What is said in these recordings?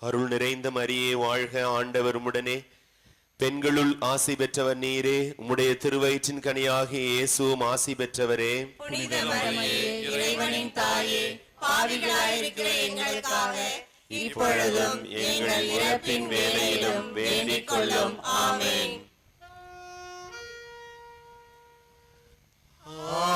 அருள் நிறைந்த மரியே வாழ்க ஆண்டவர் உம்முடனே. பெண்களுள் ஆசி பெற்றவர் நீரே. உம்முடைய திருவயிற்றின் கனியாகிய இயேசுவும் ஆசி பெற்றவரே. இறைவனின் தாயே பாவிகளாயிருக்கிற எங்களுக்காக இப்பொழுதும் எங்கள் இறப்பின் வேளையிலும் வேண்டிக் கொள்ளும். ஆமென். உங்களது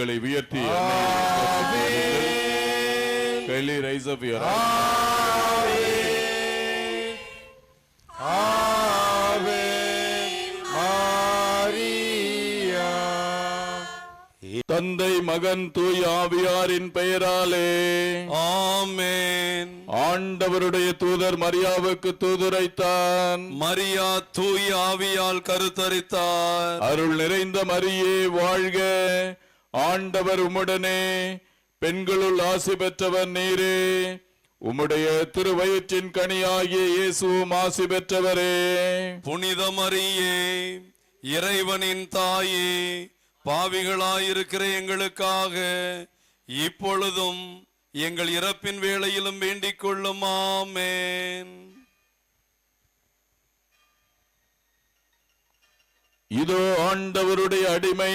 கைகளை உயர்த்தி கைலி ரைஸ் அப் யுவர் தந்தை மகன் தூய் ஆவியாரின் பெயராலே. ஆமென். ஆண்டவருடைய தூதர் மரியாவுக்கு தூதுரைத்தான். மரியா தூய் ஆவியால் கருத்தரித்தார். அருள் நிறைந்த மரியே வாழ்க. ஆண்டவர் உம்முடனே பெண்களுள் ஆசி பெற்றவர் நீரே. உம்முடைய திருவயிற்றின் கனியாகிய இயேசுவும் ஆசி பெற்றவரே. புனித மரியே இறைவனின் தாயே பாவிகளாயிருக்கிற எங்களுக்காக இப்பொழுதும் எங்கள் இறப்பின் வேளையிலும் வேண்டிக் கொள்ளும் ஆமென். இதோ ஆண்டவருடைய அடிமை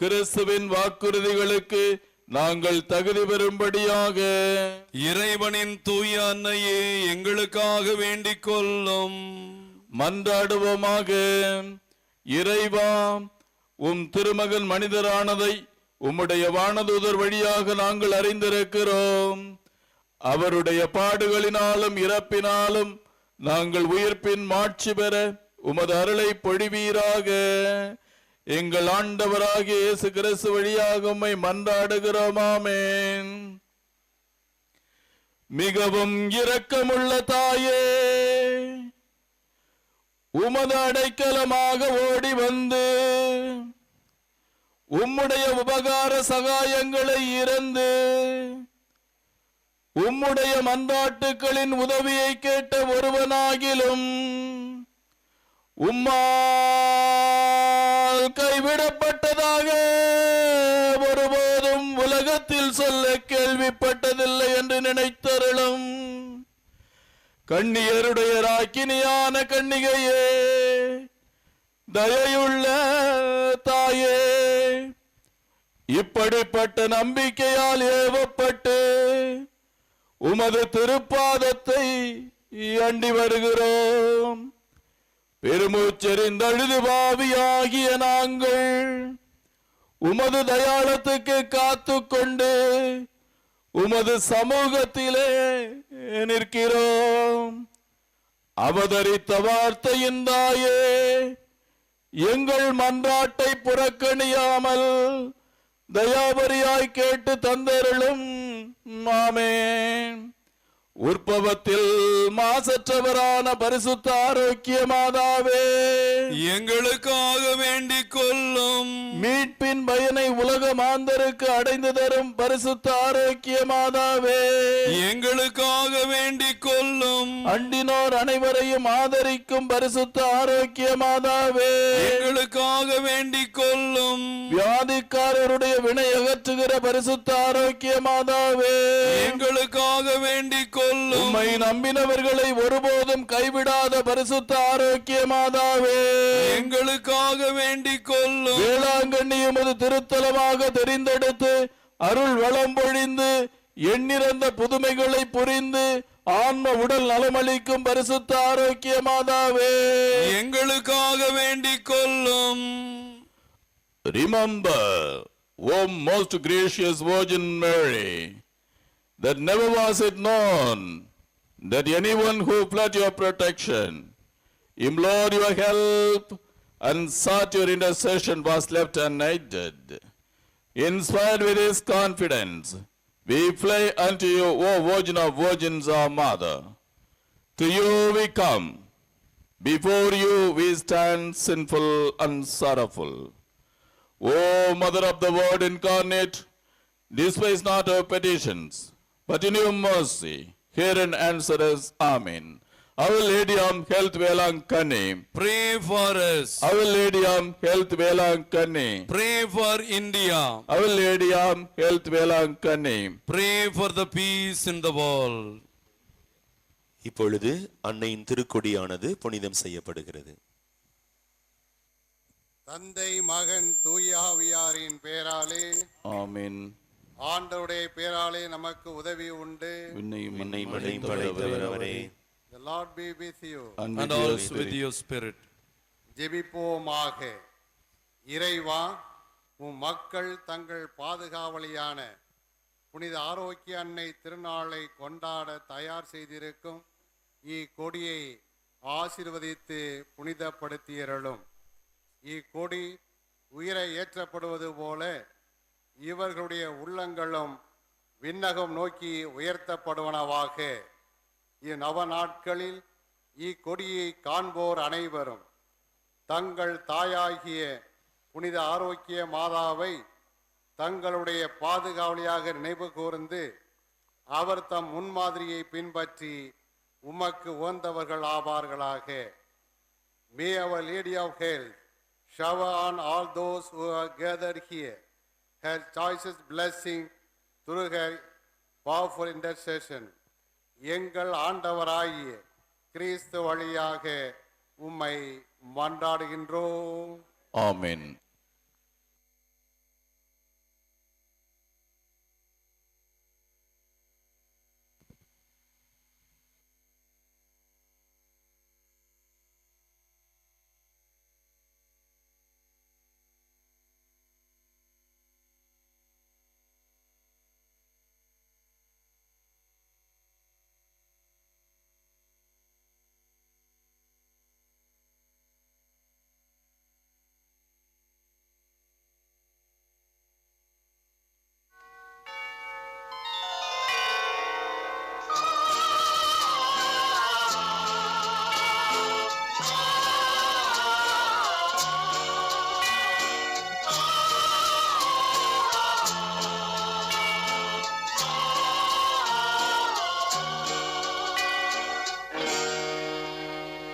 கிறிஸ்துவின் வாக்குறுதிகளுக்கு நாங்கள் தகுதி பெறும்படியாக. இறைவனின் தூய அன்னையே எங்களுக்காக வேண்டிக் கொள்ளும். மன்றாடுவோமாக. இறைவா உம் திருமகன் மனிதரானதை உம்முடைய வானதூதர் வழியாக நாங்கள் அறிந்திருக்கிறோம். அவருடைய பாடுகளினாலும் இறப்பினாலும் நாங்கள் உயிர்ப்பின் மாட்சி பெற உமது அருளை பொழிவீராக. எங்கள் ஆண்டவராகிய இயேசு கிறிஸ்து வழியாக உம்மை மன்றாடுகிறோமாமே மிகவும் இரக்கமுள்ள தாயே உமது அடைக்கலமாக ஓடி வந்து உம்முடைய உபகார சகாயங்களை இறந்து உம்முடைய மன்றாட்டுக்களின் உதவியை கேட்ட ஒருவனாகிலும் உம்மா கைவிடப்பட்டதாக ஒருபோதும் உலகத்தில் சொல்ல கேள்விப்பட்டதில்லை என்று நினைத்தருளும். கண்ணியருடைய ராக்கினியான கண்ணிகையே தயையுள்ள தாயே இப்படிப்பட்ட நம்பிக்கையால் ஏவப்பட்டு உமது திருப்பாதத்தை அண்டி வருகிறோம். பெருமூச்செறிந்தழுது பாவியாகிய நாங்கள் உமது தயாளத்துக்கு காத்து கொண்டு உமது சமூகத்திலே நிற்கிறோம். அவதரித்த வார்த்தையின் தாயே எங்கள் மன்றாட்டை புறக்கணியாமல் தயாபரியாய் கேட்டு தந்தருளும். மாமேன் உற்பவத்தில் மாசற்றவரான பரிசுத்த ஆரோக்கிய மாதாவே. எங்களுக்காக வேண்டிக் கொள்ளும். மீட்பின் பயனை உலக மாந்தருக்கு அடைந்து தரும் பரிசுத்த ஆரோக்கிய மாதாவே. எங்களுக்காக வேண்டிக் கொள்ளும். அண்டினோர் அனைவரையும் ஆதரிக்கும் பரிசுத்த ஆரோக்கிய மாதாவே. எங்களுக்காக வேண்டிக் கொள்ளும். வியாதிக்காரருடைய வினை அகற்றுகிற பரிசுத்த ஆரோக்கிய மாதாவே. எங்களுக்காக வேண்டிக் கொள்ளும் உம்மை நம்பினவர்களை ஒருபோதும் கைவிடாத பரிசுத்த ஆரோக்கிய மாதாவே. எங்களுக்காக வேண்டிக் கொள்ளும். வேளாங்கண்ணி எமது திருத்தலமாக தெரிந்தெடுத்து அருள் வளம் பொழிந்து எண்ணிறந்த புதுமைகளை புரிந்து ஆன்ம உடல் நலமளிக்கும் பரிசுத்த ஆரோக்கிய மாதாவே. எங்களுக்காக வேண்டிக் கொள்ளும். Remember, O most gracious Virgin Mary, that never was it known that anyone who fled your protection, implored your help, and sought your intercession was left unaided. Inspired with this confidence, we fly unto you, O Virgin of Virgins, our Mother. To you we come. Before you we stand sinful and sorrowful. O Mother of the Word incarnate, despise not our petitions, but in your mercy, hear and answer us. Amen. Our Lady of Health Velankani, Pray for us. Our Lady of Health Velankani, Pray for India. Our Lady of Health Velankani. Pray for the peace in the world. இப்பொழுது அன்னையின் திருக்கொடியானது புனிதம் செய்யப்படுகிறது தந்தை மகன் தூயாவியாரின் பேராலே Amen. ஆண்டவருடைய பேராலே நமக்கு உதவி உண்டு மண்ணையும் மண்ணை படைத்தவர் அவரே The Lord be with you. and And with your also with spirit. your spirit. ஜெபிப்போமாக இறைவா உம் மக்கள் தங்கள் பாதுகாவலியான புனித ஆரோக்கிய அன்னை திருநாளை கொண்டாட தயார் செய்திருக்கும் இக்கொடியை ஆசீர்வதித்து புனிதப்படுத்தியருளும் இக்கொடி உயிரை ஏற்றப்படுவது போல இவர்களுடைய உள்ளங்களும் விண்ணகம் நோக்கி உயர்த்தப்படுவனவாக. இந்நவ நாட்களில் இக்கொடியை காண்போர் அனைவரும். தங்கள் தாயாகிய புனித ஆரோக்கிய மாதாவை தங்களுடைய பாதுகாவலியாக நினைவு கூர்ந்து அவர் தம் முன்மாதிரியை பின்பற்றி உமக்கு உகந்தவர்கள் ஆவார்களாக. May our lady of health shower on all those gathered are her choicest blessing through her powerful intercession. எங்கள் ஆண்டவராகிய கிறிஸ்து வழியாக உம்மை மன்றாடுகின்றோம் ஆமென்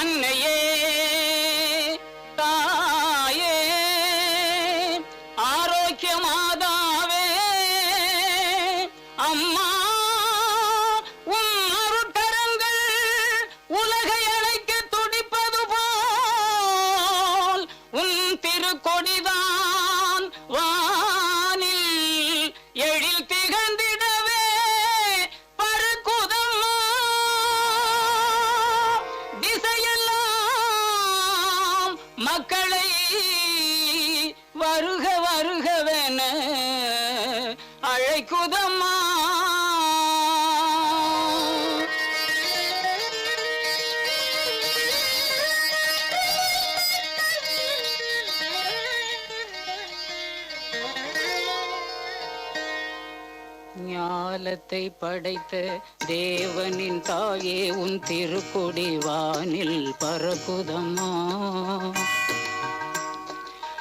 அன்னையே ஞாலத்தை படைத்த தேவனின் தாயே உன் திருக்குடி வானில் பரகுதம்மா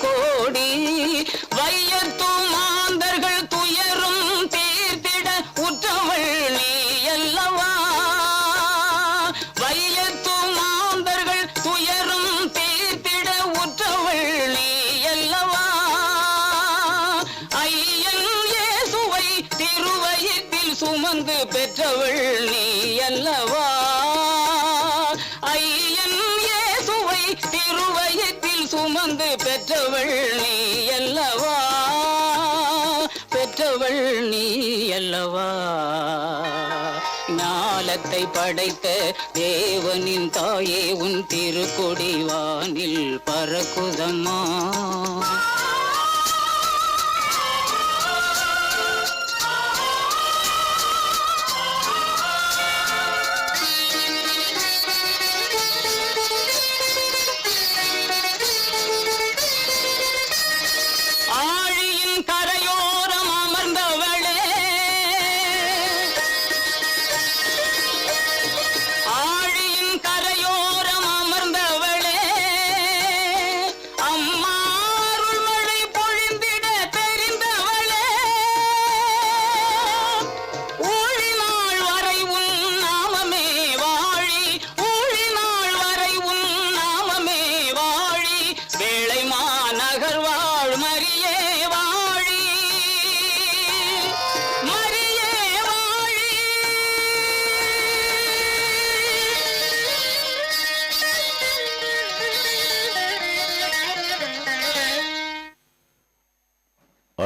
கோடி. வையத்து மாந்தர்கள் துயரும் தீர்த்திட உற்றவள் நீ அல்லவா? வையத்து மாந்தர்கள் துயரும் தீர்த்திட உற்றவள் நீ அல்லவா? ஐயன் இயேசுவை திருவயத்தில் சுமந்து பெற்றவள் நீ அல்லவா? சுமந்து பெற்றவள் நீ அல்லவா? பெற்றவள் நீ அல்லவா? ஞாலத்தை படைத்த தேவனின் தாயே உன் திருக்கொடி வானில் பறக்குதம்மா.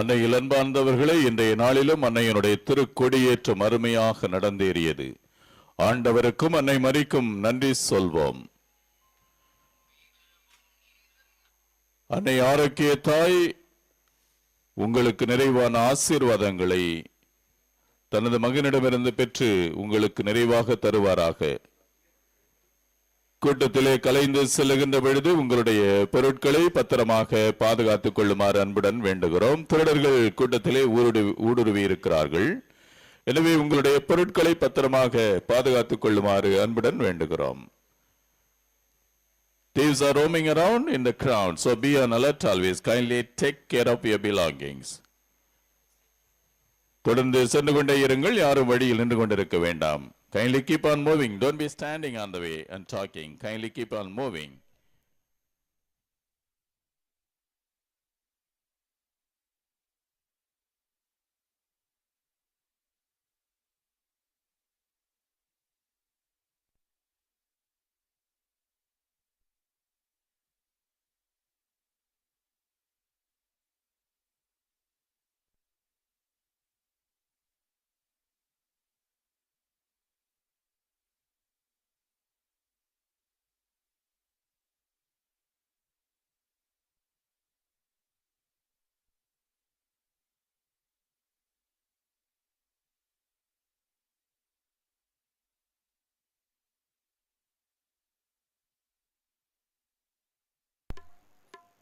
அன்னையில் அன்பார்ந்தவர்களே இன்றைய நாளிலும் அன்னையனுடைய திருக்கொடியேற்றம் அருமையாக நடந்தேறியது. ஆண்டவருக்கும் அன்னை மறிக்கும் நன்றி சொல்வோம். அன்னை ஆரோக்கிய தாய் உங்களுக்கு நிறைவான ஆசீர்வாதங்களை தனது மகனிடமிருந்து பெற்று உங்களுக்கு நிறைவாக தருவாராக. கூட்டத்திலே கலைந்து செல்லுகின்ற பொழுது உங்களுடைய பொருட்களை பத்திரமாக பாதுகாத்துக் கொள்ளுமாறு அன்புடன் வேண்டுகிறோம். திருடர்கள் கூட்டத்திலே ஊடுருவி ஊடுருவி இருக்கிறார்கள். எனவே உங்களுடைய பொருட்களை பத்திரமாக பாதுகாத்துக் கொள்ளுமாறு அன்புடன் வேண்டுகிறோம். Thieves are roaming around in the crowd, so be on alert always. Kindly take care of your belongings. தொடர்ந்து சென்று கொண்டே இருங்கள். யாரும் வழியில் நின்று கொண்டிருக்க வேண்டாம். Kindly keep on moving. Don't be standing on the way and talking. Kindly keep on moving.